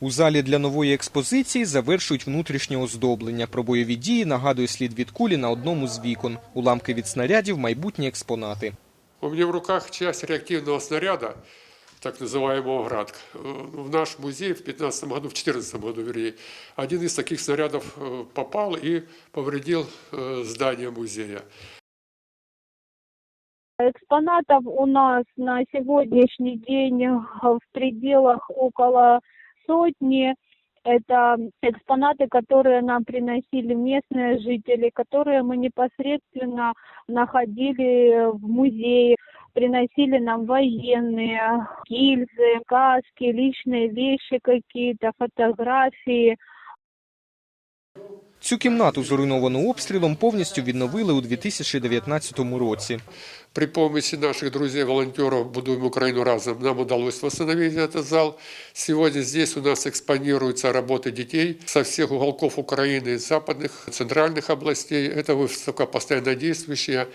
У залі для нової експозиції завершують внутрішнє оздоблення. Про бойові дії нагадує слід від кулі на одному з вікон. Уламки від снарядів – майбутні експонати. У меня в руках часть реактивного снаряда, так называемого «Град». Э, В наш музей в 15 году, в 14 году, вернее, один из таких снарядов э, попал и повредил э, здание музея. Экспонатов у нас на сегодняшний день э, в пределах около сотни. Это экспонаты, которые нам приносили местные жители, которые мы непосредственно находили в музее. Приносили нам военные, гильзы, каски, личные вещи какие-то, фотографии. Цю кімнату, зруйновану обстрілом, повністю відновили у 2019 році. При помощи наших друзей-волонтеров «Будуем Украину разом» нам удалось восстановить этот зал. Сегодня здесь у нас экспонируются работы детей со всех уголков Украины, западных, центральных областей. Это выставка постоянно действующая.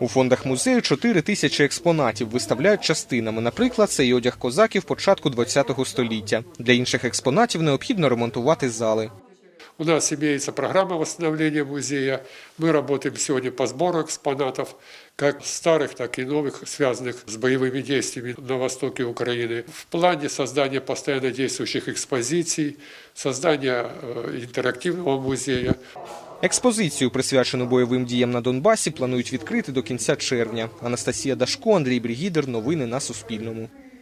У фондах музею 4 тисячі експонатів виставляють частинами. Наприклад, це й одяг козаків початку ХХ століття. Для інших експонатів необхідно ремонтувати зали. У нас имеется программа восстановления музея. Мы работаем сегодня по сбору экспонатов, как старых, так и новых, связанных с боевыми действиями на востоке Украины. В плане создания постоянно действующих экспозиций, создания э, интерактивного музея. Експозицію, присвячену бойовим діям на Донбасі, планують відкрити до кінця червня. Анастасія Дашко, Андрій Брігідер. Новини на Суспільному.